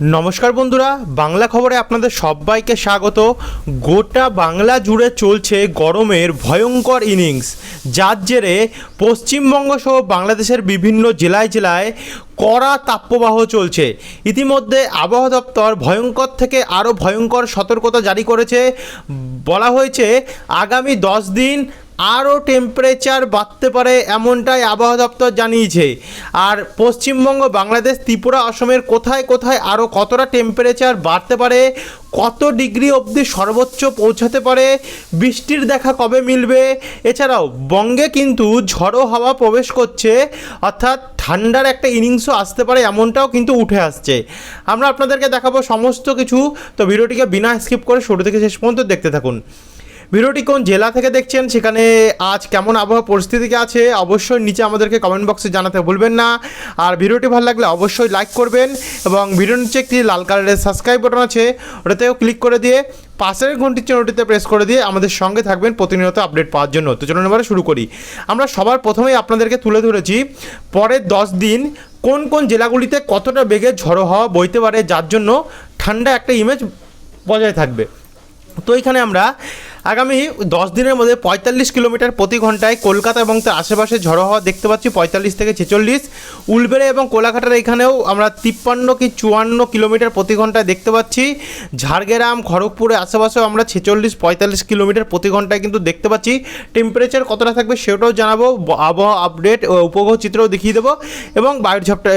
নমস্কার বন্ধুরা, বাংলা খবরে আপনাদের সবাইকে স্বাগত। গোটা বাংলা জুড়ে চলছে গরমের ভয়ঙ্কর ইনিংস যার জেরে পশ্চিমবঙ্গ সহ বাংলাদেশের বিভিন্ন জেলায় জেলায় কড়া তাপপ্রবাহ চলছে। ইতিমধ্যে আবহাওয়া দপ্তর ভয়ঙ্কর থেকে আরও ভয়ঙ্কর সতর্কতা জারি করেছে। বলা হয়েছে, আগামী দশ দিন আরও টেম্পারেচার বাড়তে পারে এমনটাই আবহাওয়া দপ্তর জানিয়েছে। আর পশ্চিমবঙ্গ, বাংলাদেশ, ত্রিপুরা, অসমের কোথায় কোথায় আরও কতটা টেম্পারেচার বাড়তে পারে, কত ডিগ্রি অবধি সর্বোচ্চ পৌঁছাতে পারে, বৃষ্টির দেখা কবে মিলবে? এছাড়াও বঙ্গে কিন্তু ঝড়ো হাওয়া প্রবেশ করছে, অর্থাৎ ঠান্ডার একটা ইনিংসও আসতে পারে এমনটাও কিন্তু উঠে আসছে। আমরা আপনাদেরকে দেখাবো সমস্ত কিছু, তো ভিডিওটিকে বিনা স্কিপ করে শুরু থেকে শেষ পর্যন্ত দেখতে থাকুন। ভিডিওটি কোন জেলা থেকে দেখছেন সেখানে আজ কেমন আবহাওয়া পরিস্থিতিকে আছে অবশ্যই নিচে আমাদেরকে কমেন্ট বক্সে জানাতে ভুলবেন না। আর ভিডিওটি ভালো লাগলে অবশ্যই লাইক করবেন এবং ভিডিওর নিচে একটি লাল কালারের সাবস্ক্রাইব বাটন আছে, ওটাতেও ক্লিক করে দিয়ে পাশের ঘন্টির চিহ্নটিতে প্রেস করে দিয়ে আমাদের সঙ্গে থাকবেন প্রতিনিয়ত আপডেট পাওয়ার জন্য। তো চলুন এবারে শুরু করি। আমরা সবার প্রথমেই আপনাদেরকে তুলে ধরেছি, পরের দশ দিন কোন কোন জেলাগুলিতে কতটা বেগে ঝড়ো হওয়া বইতে পারে, যার জন্য ঠান্ডা একটা ইমেজ বজায় থাকবে। তো এখানে আমরা আগামী দশ দিনের মধ্যে পঁয়তাল্লিশ কিলোমিটার প্রতি ঘন্টায় কলকাতা এবং তার আশেপাশে ঝড়ো হওয়া দেখতে পাচ্ছি, পঁয়তাল্লিশ থেকে ছেচল্লিশ। উলবেড়ে এবং কোলাঘাটের এখানেও আমরা তিপ্পান্ন কি চুয়ান্ন কিলোমিটার প্রতি ঘন্টায় দেখতে পাচ্ছি। ঝাড়গ্রাম, খড়গপুরের আশেপাশেও আমরা ছেচল্লিশ, পঁয়তাল্লিশ কিলোমিটার প্রতি ঘন্টায় কিন্তু দেখতে পাচ্ছি। টেম্পারেচার কতটা থাকবে সেটাও জানাব। আবহাওয়া আপডেট উপগ্রহ চিত্রও দেখিয়ে দেবো এবং বায়ুর ঝাপটা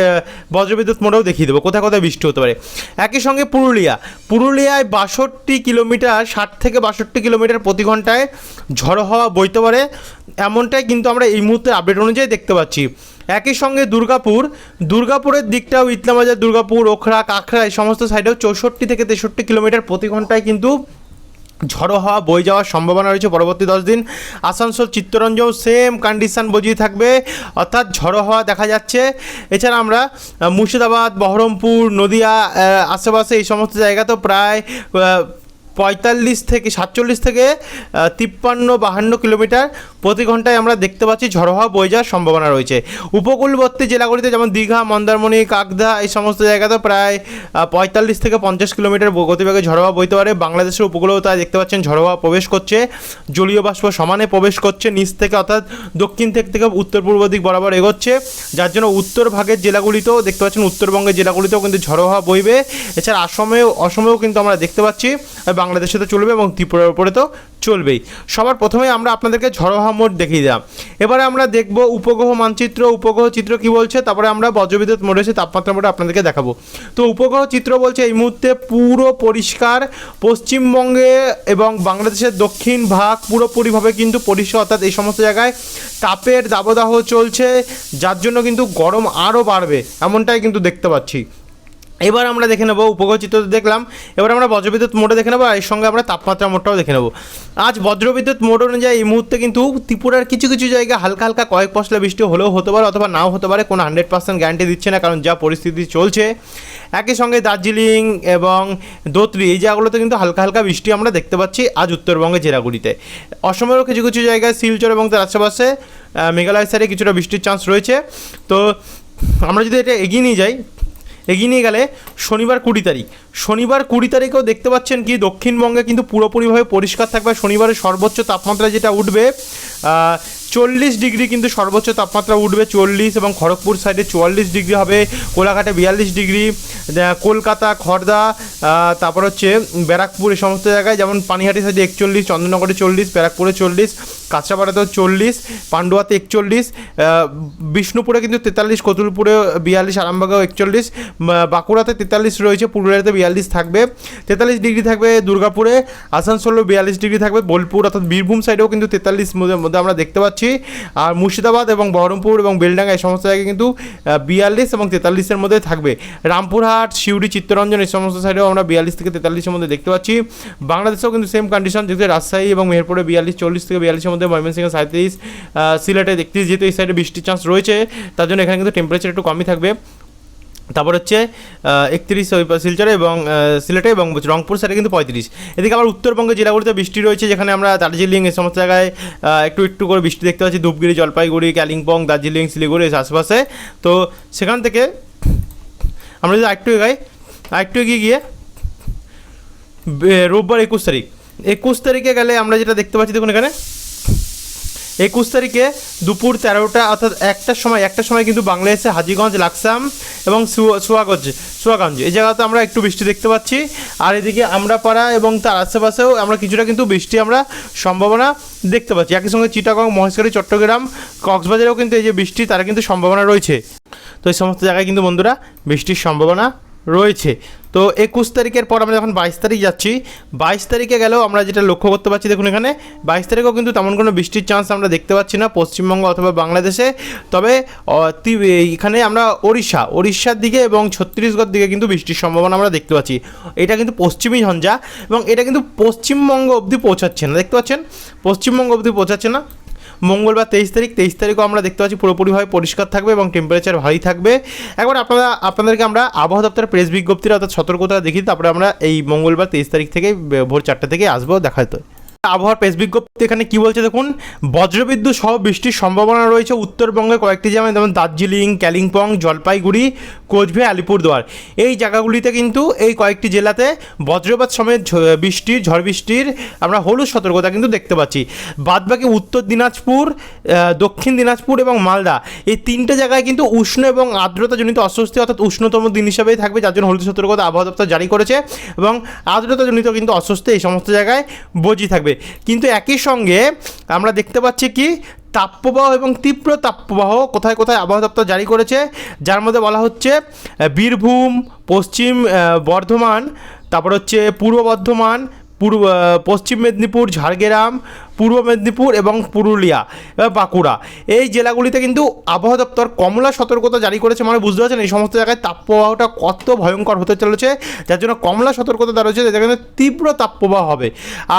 বজ্রবিদ্যুৎ মোড়েও দেখিয়ে দেবো। কোথায় কোথায় বৃষ্টি হতে পারে। একই সঙ্গে পুরুলিয়া, পুরুলিয়ায় বাষট্টি কিলোমিটার, ষাট থেকে বাষট্টি কিলোমিটার প্রতি ঘন্টায় ঝড়ো হওয়া বইতে পারে। এমনটাই কিন্তু আমরা এই মুহূর্তে আপডেট অনুযায়ী দেখতে পাচ্ছি। একই সঙ্গে দুর্গাপুর, দুর্গাপুরের দিকটাও ইতলামাজার দুর্গাপুর, ওখরা, কাঁকড়া এই সমস্ত সাইডেও চৌষট্টি থেকে তেষট্টি কিলোমিটার প্রতি ঘন্টায় কিন্তু ঝড়ো হাওয়া বয়ে যাওয়ার সম্ভাবনা রয়েছে পরবর্তী দশ দিন। আসানসোল, চিত্তরঞ্জন সেম কন্ডিশন বজিয়ে থাকবে। অর্থাৎ ঝড়ো হাওয়া দেখা যাচ্ছে। এছাড়া আমরা মুর্শিদাবাদ, বহরমপুর, নদিয়া আশেপাশে এই সমস্ত জায়গাতেও প্রায় পঁয়তাল্লিশ থেকে সাতচল্লিশ থেকে তিপ্পান্ন বাহান্ন কিলোমিটার প্রতি ঘন্টায় আমরা দেখতে পাচ্ছি ঝড়ো হাওয়া বয়ে যাওয়ার সম্ভাবনা রয়েছে। উপকূলবর্তী জেলাগুলিতে যেমন দীঘা, মন্দারমণি, কাকদা, এই সমস্ত জায়গাতে প্রায় পঁয়তাল্লিশ থেকে পঞ্চাশ কিলোমিটার গতিবেগে ঝড়ো হাওয়া বইতে পারে। বাংলাদেশের উপকূলেও তাই দেখতে পাচ্ছেন ঝড়ো হাওয়া প্রবেশ করছে। জলীয় বাষ্প সমানে প্রবেশ করছে। নিচ থেকে অর্থাৎ দক্ষিণ থেকে থেকে উত্তর পূর্ব দিক বরাবর এগোচ্ছে। যার জন্য উত্তর ভাগের জেলাগুলিতেও দেখতে পাচ্ছেন, উত্তরবঙ্গের জেলাগুলিতেও কিন্তু ঝড়ো হাওয়া বইবে। এছাড়া আসামেও, অসমেও কিন্তু আমরা দেখতে পাচ্ছি। বাংলাদেশে তো চলবে এবং ত্রিপুরার উপরে তো চলবেই। সবার প্রথমে আমরা আপনাদেরকে ঝড়ো হাওয়া মোড দেখিয়ে দিলাম। এবারে আমরা দেখব উপগ্রহ মানচিত্র, উপগ্রহ চিত্র কি বলছে, তারপরে আমরা বজ্রবিদ্যুৎ মোড়ে এসে তাপমাত্রা মোড়ে আপনাদেরকে দেখাবো। তো উপগ্রহ চিত্র বলছে এই মুহূর্তে পুরো পরিষ্কার, পশ্চিমবঙ্গে এবং বাংলাদেশের দক্ষিণ ভাগ পুরোপুরিভাবে কিন্তু পরিষ্কার, অর্থাৎ এই সমস্ত জায়গায় তাপের দাবদাহ চলছে, যার জন্য কিন্তু গরম আরও বাড়বে, এমনটাই কিন্তু দেখতে পাচ্ছি। এবার আমরা দেখে নেব উপগ্রহ চিত্র দেখলাম, এবার আমরা বজ্রবিদ্যুৎ মোডে দেখে নেব, আর এর সঙ্গে আমরা তাপমাত্রা মোডটাও দেখে নেব। আজ বজ্রবিদ্যুৎ মোড অনুযায়ী এই মুহূর্তে কিন্তু ত্রিপুরার কিছু কিছু জায়গায় হালকা হালকা কয়েক পশলা বৃষ্টি হলেও হতে পারে অথবা নাও হতে পারে, কোনো হান্ড্রেড পার্সেন্ট গ্যারান্টি দিচ্ছে না, কারণ যা পরিস্থিতি চলছে। একই সঙ্গে দার্জিলিং এবং দোতরি এই জায়গাগুলোতে কিন্তু হালকা হালকা বৃষ্টি আমরা দেখতে পাচ্ছি আজ উত্তরবঙ্গের জেলাগুলিতে অসমেরও কিছু কিছু জায়গায় শিলচর এবং তার আশেপাশে মেঘালয় সাইডে কিছুটা বৃষ্টির চান্স রয়েছে। তো আমরা যদি এটা এগিয়ে নিয়ে যাই এগিয়ে নিয়ে গেলে শনিবার কুড়ি তারিখ। শনিবার কুড়ি তারিখেও দেখতে পাচ্ছেন কি, দক্ষিণবঙ্গে কিন্তু পুরোপুরিভাবে পরিষ্কার থাকবে। শনিবারের সর্বোচ্চ তাপমাত্রা যেটা উঠবে চল্লিশ ডিগ্রি কিন্তু সর্বোচ্চ তাপমাত্রা উঠবে চল্লিশ এবং খড়গপুর সাইডে চুয়াল্লিশ ডিগ্রি হবে, কোলাঘাটে বিয়াল্লিশ ডিগ্রি কলকাতা খড়দা তারপর হচ্ছে ব্যারাকপুর এই সমস্ত জায়গায়, যেমন পানিহাটি সাইডে একচল্লিশ, চন্দননগরে চল্লিশ, ব্যারাকপুরে চল্লিশ, কাঁচরাপাড়াতেও চল্লিশ, পান্ডুয়াতে একচল্লিশ বিষ্ণুপুরে কিন্তু তেতাল্লিশ, কতুলপুরে বিয়াল্লিশ, আরামবাগেও একচল্লিশ বাঁকুড়াতে তেতাল্লিশ রয়েছে, পুরুলিয়াতে বিয়াল্লিশ থাকবে, তেতাল্লিশ ডিগ্রি থাকবে দুর্গাপুরে, আসানসোলেও বিয়াল্লিশ ডিগ্রি থাকবে, বোলপুর অর্থাৎ বীরভূম সাইডেও কিন্তু তেতাল্লিশ মধ্যে আমরা দেখতে পাচ্ছি। আর মুর্শিদাবাদ এবং বহরমপুর এবং বেলডাঙ্গা এই সমস্ত জায়গায় কিন্তু বিয়াল্লিশ এবং তেতাল্লিশের মধ্যে থাকবে। রামপুরহাট, সিউড়ি, চিত্তরঞ্জন এই সমস্ত সাইডেও আমরা বিয়াল্লিশ থেকে তেতাল্লিশের মধ্যে দেখতে পাচ্ছি। বাংলাদেশেও কিন্তু সেম কন্ডিশন যেহেতু রাজশাহী এবং মেহেরপুরে বিয়াল্লিশ, চল্লিশ থেকে বিয়াল্লিশের মধ্যে ময়মনসিংহ সাঁত্রিশ সিলেটে দেখতে যেহেতু এই সাইডে বৃষ্টির চান্স রয়েছে, তার জন্য এখানে কিন্তু টেম্পারেচার একটু কমই থাকবে। তারপর হচ্ছে একত্রিশ শিলচরে এবং সিলেটে এবং রংপুর সাইডে কিন্তু পঁয়ত্রিশ। এদিকে আবার উত্তরবঙ্গের জেলাগুলিতে বৃষ্টি রয়েছে, যেখানে আমরা দার্জিলিং এই সমস্ত জায়গায় একটু একটু করে বৃষ্টি দেখতে পাচ্ছি। ধূপগিরি জলপাইগুড়ি, কালিম্পং, দার্জিলিং, শিলিগুড়ি আশেপাশে। তো সেখান থেকে আমরা যদি আরেকটু এগাই, আরেকটু এগিয়ে গিয়ে রোববার একুশ তারিখ। একুশ তারিখে গেলে আমরা যেটা দেখতে পাচ্ছি, দেখুন এখানে। একুশ তারিখে দুপুর তেরোটা, অর্থাৎ একটার সময় একটার সময় কিন্তু বাংলাদেশে হাজিগঞ্জ, লাকসাম এবং সুয়া- সুয়াগঞ্জ সুয়াগঞ্জ। এই জায়গাতে আমরা একটু বৃষ্টি দেখতে পাচ্ছি। আর এদিকে আমরা পাড়া এবং তার আশেপাশেও আমরা কিছুটা কিন্তু বৃষ্টি আমরা সম্ভাবনা দেখতে পাচ্ছি। একই সঙ্গে চিটাগং, মহেশখালী, চট্টগ্রাম, কক্সবাজারেও কিন্তু এই যে বৃষ্টি, তারা কিন্তু সম্ভাবনা রয়েছে। তো এই সমস্ত জায়গায় কিন্তু বন্ধুরা বৃষ্টির সম্ভাবনা রয়েছে। তো একুশ তারিখের পর আমরা যখন বাইশ তারিখ যাচ্ছি, বাইশ তারিখে গেলেও আমরা যেটা লক্ষ্য করতে পারছি, দেখুন এখানে, বাইশ তারিখেও কিন্তু তেমন কোনো বৃষ্টির চান্স আমরা দেখতে পাচ্ছি না পশ্চিমবঙ্গ অথবা বাংলাদেশে। তবে এখানে আমরা ওড়িশা, ওড়িশার দিকে এবং ছত্তিশগড় দিকে কিন্তু বৃষ্টির সম্ভাবনা আমরা দেখতে পাচ্ছি। এটা কিন্তু পশ্চিমী ঝঞ্ঝা এবং এটা কিন্তু পশ্চিমবঙ্গ অবধি পৌঁছাচ্ছে না। দেখতে পাচ্ছেন? পশ্চিমবঙ্গ অবধি পৌঁছাচ্ছে না। মঙ্গলবার তেইশ তারিখ, তেইশ তারিখও আমরা দেখতে পাচ্ছি পুরোপুরিভাবে পরিষ্কার থাকবে এবং টেম্পারেচার ভালোই থাকবে। একবার আপনারা, আপনাদেরকে আমরা আবহাওয়া দপ্তরের প্রেস বিজ্ঞপ্তির অর্থাৎ সতর্কতা দেখি তারপরে আমরা এই মঙ্গলবার তেইশ তারিখ থেকে, ভোর চারটে থেকে আসব দেখাতে। আবহাওয়ার প্রেস বিজ্ঞপ্তি এখানে কি বলছে দেখুন? বজ্রবিদ্যুৎ সহ বৃষ্টির সম্ভাবনা রয়েছে উত্তরবঙ্গে কয়েকটি যেমন যেমন দার্জিলিং, কালিম্পং, জলপাইগুড়ি, কোচবিহার, আলিপুরদুয়ার। এই জায়গাগুলিতে কিন্তু এই কয়েকটি জেলাতে বজ্রপাত সমেত বৃষ্টির ঝড় বৃষ্টির আমরা হলুদ সতর্কতা কিন্তু দেখতে পাচ্ছি। বাদবাকি উত্তর দিনাজপুর দক্ষিণ দিনাজপুর এবং মালদা, এই তিনটে জায়গায় কিন্তু উষ্ণ এবং আর্দ্রতাজনিত অস্বস্তি অর্থাৎ উষ্ণতম দিন হিসাবেই থাকবে, যার জন্য হলুদ সতর্কতা আবহাওয়া দপ্তর জারি করেছে এবং আর্দ্রতাজনিত কিন্তু অস্বস্তি এই সমস্ত জায়গায় বজি থাকবে। কিন্তু একই সঙ্গে আমরা দেখতে পাচ্ছি কি, তাপপ্রবাহ এবং তীব্র তাপপ্রবাহ কোথায় কোথায় আবহাওয়া দপ্তর জারি করেছে, যার মধ্যে বলা হচ্ছে বীরভূম, পশ্চিম বর্ধমান, তারপর হচ্ছে পূর্ব বর্ধমান, পূর্ব পশ্চিম মেদিনীপুর, ঝাড়গ্রাম পূর্ব মেদিনীপুর এবং পুরুলিয়া বাঁকুড়া। এই জেলাগুলিতে কিন্তু আবহাওয়া দপ্তর কমলা সতর্কতা জারি করেছে মানে বুঝতে পারছেন, এই সমস্ত জায়গায় তাপপ্রবাহটা কত ভয়ঙ্কর হতে চলেছে, যার জন্য কমলা সতর্কতা দেওয়া রয়েছে, যেখানে তীব্র তাপপ্রবাহ হবে।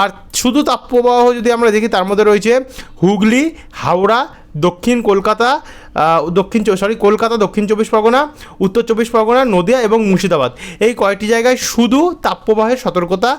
আর শুধু তাপপ্রবাহ যদি আমরা দেখি, তার মধ্যে রয়েছে হুগলি, হাওড়া, দক্ষিণ কলকাতা দক্ষিণ সরি কলকাতা, দক্ষিণ চব্বিশ পরগনা, উত্তর চব্বিশ পরগনা, নদিয়া এবং মুর্শিদাবাদ। এই কয়েকটি জায়গায় শুধু তাপপ্রবাহের সতর্কতা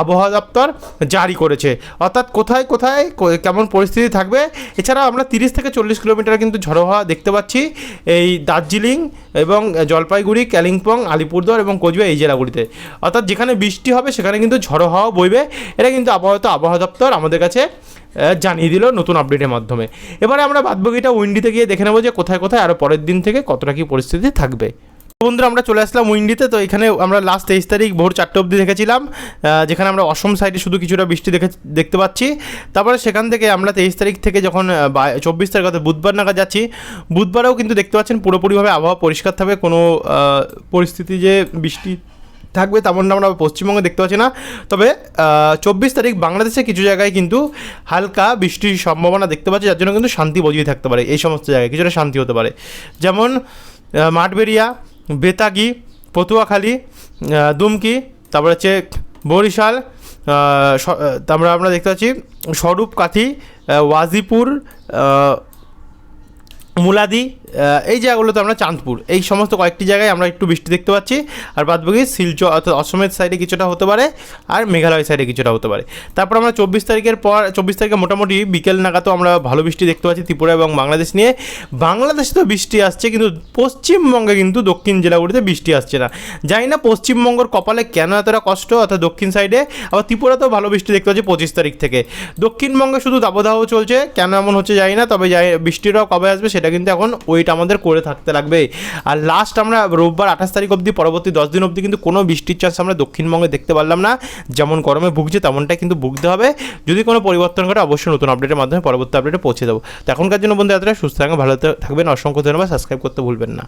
আবহাওয়া দপ্তর জারি করেছে। অর্থাৎ কোথায় কোথায় কো- কেমন পরিস্থিতি থাকবে। এছাড়াও আমরা তিরিশ থেকে চল্লিশ কিলোমিটার কিন্তু ঝড়ো হওয়া দেখতে পাচ্ছি। এই দার্জিলিং এবং জলপাইগুড়ি, কালিম্পং, আলিপুরদুয়ার এবং কোচবিহার এই জেলাগুলিতে। অর্থাৎ যেখানে বৃষ্টি হবে, সেখানে কিন্তু ঝড়ো হাওয়া বইবে। এটা কিন্তু আবহাওয়া আবহাওয়া দপ্তর আমাদের কাছে জানিয়ে দিল নতুন আপডেটের মাধ্যমে। এবারে আমরা বাদবাকিটা উইন্ডিতে গিয়ে দেখে নেব যে কোথায় কোথায় আরও পরের দিন থেকে কতটা কী পরিস্থিতি থাকবে। বন্ধুরা আমরা চলে আসলাম উইন্ডিতে। তো এখানে আমরা লাস্ট তেইশ তারিখ ভোর চারটে অবধি দেখেছিলাম। যেখানে আমরা অসম সাইডে শুধু কিছুটা বৃষ্টি দেখে দেখতে পাচ্ছি। তারপরে সেখান থেকে আমরা তেইশ তারিখ থেকে যখন চব্বিশ তারিখ অর্থাৎ বুধবার নাগাদ যাচ্ছি বুধবারেও কিন্তু দেখতে পাচ্ছেন পুরোপুরিভাবে আবহাওয়া পরিষ্কার থাকবে। কোনো পরিস্থিতি যে বৃষ্টি থাকবে তেমনটা আমরা পশ্চিমবঙ্গে দেখতে পাচ্ছি না। তবে চব্বিশ তারিখ বাংলাদেশে কিছু জায়গায় কিন্তু হালকা বৃষ্টির সম্ভাবনা দেখতে পাচ্ছি যার জন্য কিন্তু শান্তি বজিয়ে থাকতে পারে। এই সমস্ত জায়গায় কিছুটা শান্তি হতে পারে। যেমন আহ, মাঠবেড়িয়া বেতাগি পটুয়াখালী দুমকি তারপরে হচ্ছে বরিশাল তারপরে আমরা দেখতে পাচ্ছি স্বরূপ কাথি ওয়াজিপুর মুলাদি এই জায়গাগুলোতে আমরা চাঁদপুর। এই সমস্ত কয়েকটি জায়গায় আমরা একটু বৃষ্টি দেখতে পাচ্ছি। আর বাদবাকি শিলচর অর্থাৎ অসমের সাইডে কিছুটা হতে পারে আর মেঘালয় সাইডে কিছুটা হতে পারে। তারপর আমরা চব্বিশ তারিখের পর, চব্বিশ তারিখে মোটামুটি বিকেল নাগাদও আমরা ভালো বৃষ্টি দেখতে পাচ্ছি ত্রিপুরা এবং বাংলাদেশ নিয়ে। বাংলাদেশে তো বৃষ্টি আসছে, কিন্তু পশ্চিমবঙ্গে কিন্তু দক্ষিণ জেলাগুলিতে বৃষ্টি আসছে না। জানি না পশ্চিমবঙ্গের কপালে কেন এতটা কষ্ট, অর্থাৎ দক্ষিণ সাইডে আবার ত্রিপুরাতেও ভালো বৃষ্টি দেখতে পাচ্ছি পঁচিশ তারিখ থেকে। দক্ষিণবঙ্গে শুধু দাবদাহ চলছে, কেন এমন হচ্ছে জানি না, তবে বৃষ্টিটাও কবে আসবে সেটা কিন্তু এখন ওয়েট আমাদের করে থাকতে লাগবে। আর লাস্ট আমরা রোববার আঠাশ তারিখ অবধি, পরবর্তী দশ দিন অবধি কিন্তু কোনো বৃষ্টির চান্স আমরা দক্ষিণবঙ্গে দেখতে পারলাম না। যেমন গরমে ভুগছে তেমনটাই কিন্তু ভুগতে হবে। যদি কোনো পরিবর্তন ঘটে, অবশ্যই নতুন আপডেটের মাধ্যমে পরবর্তী আপডেটে পৌঁছে দেবো। তো এখনকার জন্য বন্ধু এতটা সুস্থ ভালো থাকবেন। অসংখ্য ধন্যবাদ। সাবস্ক্রাইব করতে ভুলবেন না।